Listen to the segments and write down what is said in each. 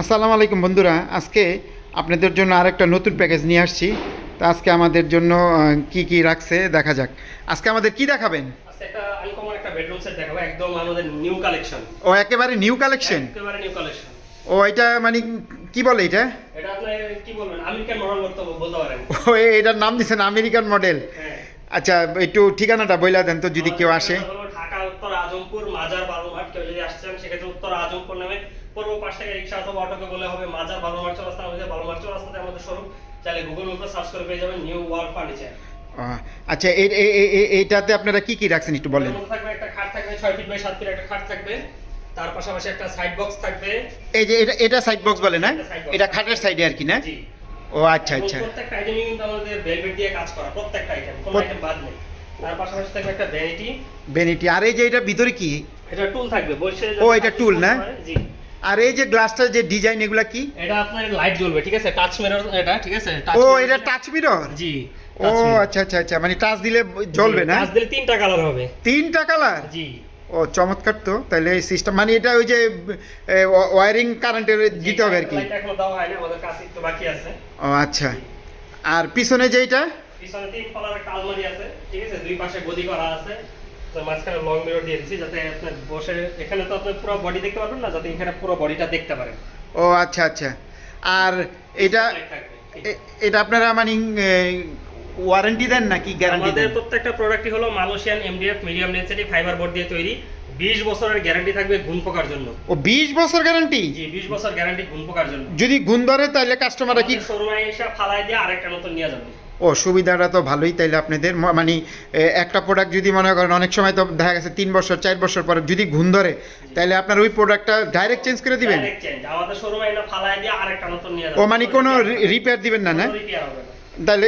আসসালামু আলাইকুম বন্ধুরা। আজকে আপনাদের জন্য আরেকটা নতুন প্যাকেজ নিয়ে আসছি। তো আজকে আমাদের জন্য কি কি রাখছে দেখা যাক। আজকে আমাদের কি দেখাবেন? কালেকশন ও একেবারে নিউ কালেকশন ও এটা মানে কি বলে এটা? ও এটার নাম দিচ্ছেন আমেরিকান মডেল হ্যাঁ। আচ্ছা একটু ঠিকানাটা বইলা দেন তো যদি কেউ আসে আমাদের হলো ঢাকা উত্তর আজমপুর মাজার বালুরঘাট কেউ যদি আসছেন সেক্ষেত্রে উত্তর আজমপুর নামে পূর্ব পাশ থেকে রিক্সা অথবা অটোকে বলে হবে মাজার বালুরঘাট চৌরাস্তা আমাদের বালুরঘাট চৌরাস্তাতে আমাদের শোরুম চাইলে গুগল ম্যাপে সার্চ করে পেয়ে যাবেন নিউ ওয়ার্ল্ড ফার্নিচার আচ্ছা এই- এই- এই- এই- এইটাতে আপনারা কি কি রাখছেন একটু বলেন? থাকবে একটা খাট থাকবে ছয় ফিট বাই সাত ফিট একটা খাট থাকবে। তার পাশাপাশি একটা সাইড বক্স থাকবে। এই যে এটা এটা সাইড বক্স বলে না? এটা খাটের সাইডে আর কি না? ও আচ্ছা আচ্ছা। প্রত্যেকটা আইটেমই কিন্তু আমাদের ভেলভেট দিয়ে কাজ করা প্রত্যেকটা আইটেম কোনো আইটেম বাদ নেই। তার পাশাপাশি থাকবে একটা ভ্যানিটি ভ্যানিটি আর এই যে এটা ভিতরে কি? এটা টুল থাকবে বসে ও, এটা টুল না? জি। আর এই যে গ্লাসটার যে ডিজাইন এগুলা কি? এটা আপনার লাইট জ্বলবে ঠিক আছে? টাচ মিরর এটা ঠিক আছে? ও এটা টাচ মিরর জি ও আচ্ছা আচ্ছা আচ্ছা মানে টাচ দিলে জ্বলবে না? টাচ দিলে তিনটা কালার হবে। তিনটা কালার জি। ও চমৎকার তো। তাহলে এই সিস্টেম মানে এটা ওই যে ওয়ারিং কারেন্টের দিতে হবে আর কি। ও আচ্ছা। আর পিছনে যেটা পিছনে তিন পালার একটা আলমারি আছে ঠিক আছে? দুই পাশে গদি করা আছে। তো মাঝখানে লং মিরর দিয়ে দিচ্ছি যাতে আপনি বসে এখানে তো আপনি পুরো বডি দেখতে পারবেন না যাতে এখানে পুরো বডিটা দেখতে পারেন। ও আচ্ছা আচ্ছা। আর এটা এটা আপনারা মানে ওয়ারেন্টি দেন নাকি গ্যারান্টি আমাদের দেন? প্রত্যেকটা প্রোডাক্টই হলো Malaysian MDF medium density fibre board দিয়ে তৈরি। 20 বছরের গ্যারান্টি থাকবে ঘুম পোকার জন্য। ও বিশ বছর গ্যারান্টি জি 20 বছর গ্যারান্টি ঘুম পোকার জন্য। যদি গুণ ধরে তাহলে কাস্টমাররা কি শোরুমে এসে ফালাই দিয়ে আরেকটা নতুন নিয়ে যাবে। ও সুবিধাটা তো ভালোই তাইলে আপনাদের মানে একটা প্রোডাক্ট যদি মনে করেন অনেক সময় তো দেখা গেছে তিন বছর চার বছর পরে যদি ঘুণ ধরে তাহলে আপনার ওই প্রোডাক্টটা ডাইরেক্ট চেঞ্জ করে দিবেন? ও মানে কোনো রিপেয়ার দিবেন না না? তাহলে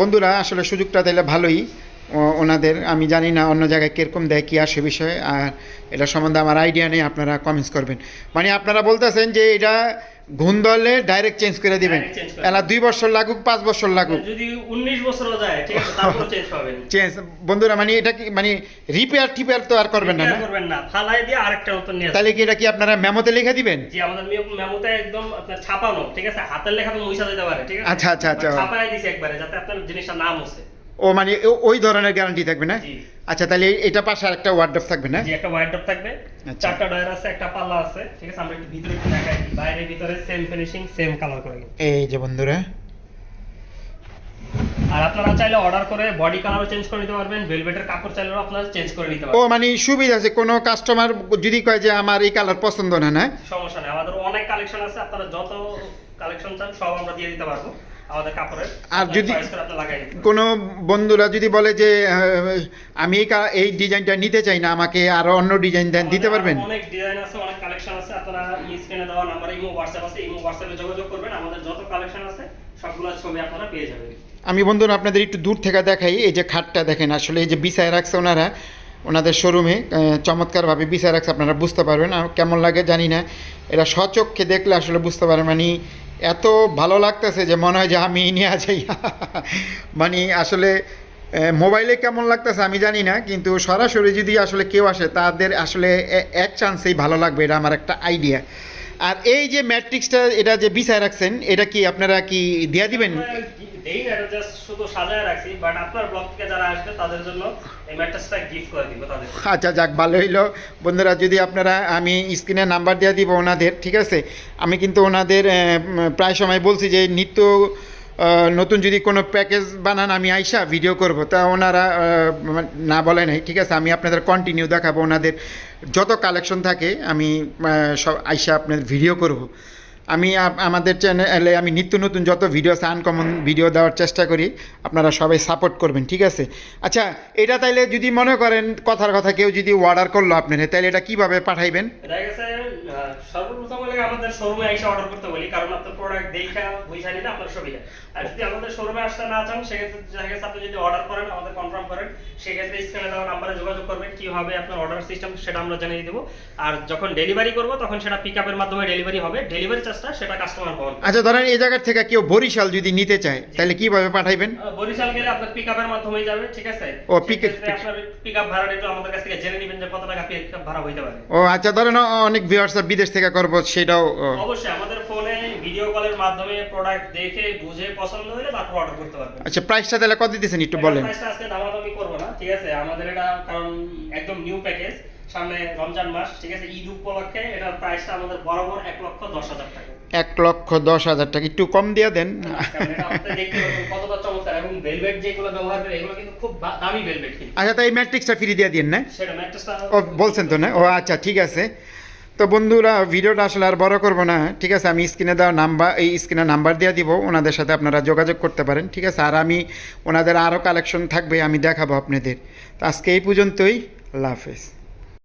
বন্ধুরা আসলে সুযোগটা তাহলে ভালোই। ওনাদের আমি জানি না অন্য জায়গায় কীরকম দেয় কী আর সে বিষয়ে আর এটা সম্বন্ধে আমার আইডিয়া নেই আপনারা কমেন্টস করবেন। মানে আপনারা বলতেছেন যে এটা ঘুণ ধরলে ডাইরেক্ট চেঞ্জ করে দিবেন। এলা দুই বছর লাগুক পাঁচ বছর লাগুক। যদি 19 বছরও যায় চেঞ্জ পাবেন। চেঞ্জ বন্ধুরা মানে এটা কি মানে রিপেয়ার টিপেয়ার তো আর করবেন না করবেন না ফালাই দিয়ে আরেকটা নতুন নিয়ে তাহলে কি এটা কি আপনারা মেমোতে লিখে দিবেন? জি আমাদের মেমোতে একদম আপনার ছাপানো ঠিক আছে? হাতের লেখা তো মুছা যেতে পারে ঠিক আছে? আচ্ছা, আচ্ছা, আচ্ছা। ছাপাই দিছি একবারে যাতে আপনার জিনিসটা নাম মুছে ও মানে ওই ধরনের গ্যারান্টি থাকবে না? আচ্ছা তাহলে এটা পাশে আরেকটা ওয়ার্ডরোব থাকবে না? জি একটা হোয়াইট থাকবে। আচ্ছা। চারটা ডয়ার আছে একটা পাল্লা আছে ঠিক আছে? আমরা একটু ভিতরে একটু দেখাই বাইরে ভিতরে সেম ফিনিশিং সেম কালার করে। এই যে বন্ধুরা। আর আপনারা চাইলে অর্ডার করে বডি কালারও চেঞ্জ করে নিতে পারবেন ভেলভেটের কাপড় চাইলেও আপনারা চেঞ্জ করে নিতে পারবেন। ও মানে সুবিধা আছে কোনো কাস্টমার যদি কয় যে আমার এই কালার পছন্দ না না? সমস্যা নেই আমাদের অনেক কালেকশন আছে আপনারা যত কালেকশন চান সব আমরা দিয়ে দিতে পারব। আর যদি- নিতে পারবেন। কোনো বন্ধুরা যদি বলে যে আমি এই ডিজাইনটা নিতে চাই না আমাকে আরও অন্য ডিজাইন দেন দিতে পারবেন? অনেক ডিজাইন আছে অনেক কালেকশন আছে। আপনারা স্ক্রিনে দেওয়া নাম্বার ইমো হোয়াটসঅ্যাপ আছে। ইমো হোয়াটসঅ্যাপে যোগাযোগ করবেন। আমাদের যত কালেকশন আছে সবগুলো ছবি আপনারা পেয়ে যাবেন। আমি বন্ধুরা আপনাদের একটু দূর থেকে দেখাই এই যে খাটটা দেখেন আসলে এই যে বিছায় রাখছে ওনারা ওনাদের শোরুমে চমৎকারভাবে বিছায় রাখছে আপনারা বুঝতে পারবেন। আর কেমন লাগে জানি না। এটা সচক্ষে দেখলে আসলে বুঝতে পারেন মানে এত ভালো লাগতেছে যে মনে হয় যে আমি নিয়ে যাই মানে আসলে মোবাইলে কেমন লাগতেছে আমি জানি না, কিন্তু সরাসরি যদি আসলে কেউ আসে, তাদের আসলে এক চান্সেই ভালো লাগবে, এটা আমার একটা আইডিয়া আর এই যে ম্যাট্রিক্সটা এটা যে বিছায় রাখছেন এটা কি আপনারা কি দিয়া দিবেন? দেই না, এটা just শুধু সাজায় রাখছি বাট আপনার ব্লগ থেকে যারা আসবে তাদের জন্য এই ম্যাট্রেসটা গিফট করে দিব তাদের। আচ্ছা যাক ভালো হইল। বন্ধুরা যদি আপনারা আমি স্ক্রিনে নাম্বার দিয়ে দিব ওনাদের ঠিক আছে? আমি কিন্তু ওনাদের প্রায় সময় বলছি যে নিত্য নতুন যদি কোনো প্যাকেজ বানান, আমি আইসা ভিডিও করব। তা ওনারা মানে না বলে নাই, ঠিক আছে? আমি আপনাদের কন্টিনিউ দেখাবো ওনাদের যত কালেকশন থাকে, আমি সব আইসা আপনাদের ভিডিও করব। আমি আমাদের চ্যানেলে আমি নিত্য নতুন যত ভিডিও আছে আনকমন ভিডিও দেওয়ার চেষ্টা করি, আপনারা সবাই সাপোর্ট করবেন, ঠিক আছে? আচ্ছা এটা তাইলে যদি মনে করেন কথার কথা, কেউ যদি অর্ডার করল আপনারা তাহলে এটা কীভাবে পাঠাইবেন? সর্বপ্রথম হলে আমাদের শোরুমে এসে অর্ডার করতে বলি কারণ আপনার প্রোডাক্ট দেখা বুঝা নিতে আপনার সুবিধা। আর যদি আমাদের শোরুমে আসতে না চান সেক্ষেত্রে দেখা গেছে আপনি যদি অর্ডার করেন আমাদের কনফার্ম করেন সেক্ষেত্রে স্ক্রিনে দেওয়া নাম্বারে যোগাযোগ করবেন কীভাবে আপনার অর্ডার সিস্টেম সেটা আমরা জানিয়ে দেবো। আর যখন ডেলিভারি করব তখন সেটা পিক আপের মাধ্যমে ডেলিভারি হবে। ডেলিভারি চার্জ ম্যাট্রেসটা সেটা কাস্টমার বহন। আচ্ছা ধরেন এই জায়গার থেকে কেউ বরিশাল যদি নিতে চায় তাহলে কীভাবে পাঠাইবেন? বরিশাল গেলে আপনার পিক আপের মাধ্যমেই যাবে ঠিক আছে? ও, সেক্ষেত্রে আপনার পিক আপ আমাদের কাছ থেকে জেনে নেবেন যে কত টাকা পিক আপ ভাড়া হইতে পারে। ও আচ্ছা ধরেন অনেক ভিউয়ার্স বিদেশ থেকে করব সেটাও অবশ্যই আমাদের ফোনে ভিডিও কলের মাধ্যমে প্রোডাক্ট দেখে বুঝে পছন্দ হলে তারপর অর্ডার করতে পারবেন। আচ্ছা প্রাইসটা তাহলে কত দিতেছেন একটু বলেন। প্রাইসটা আজকে দামাদামি করব না ঠিক আছে? আমাদের এটা কারণ একদম নিউ প্যাকেজ সামনে রমজান মাস ঠিক আছে? ঈদ উপলক্ষে এটার প্রাইসটা আমাদের বরাবর এক লক্ষ দশ হাজার টাকা। এক লক্ষ দশ হাজার টাকা একটু কম দিয়ে দেন। পাচ্ছেন কতটা চমৎকার এবং ভেলভেট যেগুলো ব্যবহার করে এগুলো কিন্তু খুব দামি ভেলভেট আচ্ছা তাই ম্যাট্রিক্সটা ফ্রি দিয়ে দিন না? সেটা ম্যাট্রেসটা ও বলছেন তো না? ও আচ্ছা ঠিক আছে। তো বন্ধুরা, ভিডিওটা আসলে আর বড় করব না, ঠিক আছে? আমি স্ক্রিনে দেওয়া নাম্বার, এই স্ক্রিনে নাম্বার দিয়ে দিব, ওনাদের সাথে আপনারা যোগাযোগ করতে পারেন, ঠিক আছে? আর আমি, ওনাদের আরও কালেকশন থাকবে, আমি দেখাবো আপনাদের। তো আজকে এই পর্যন্তই, আল্লাহ হাফেজ।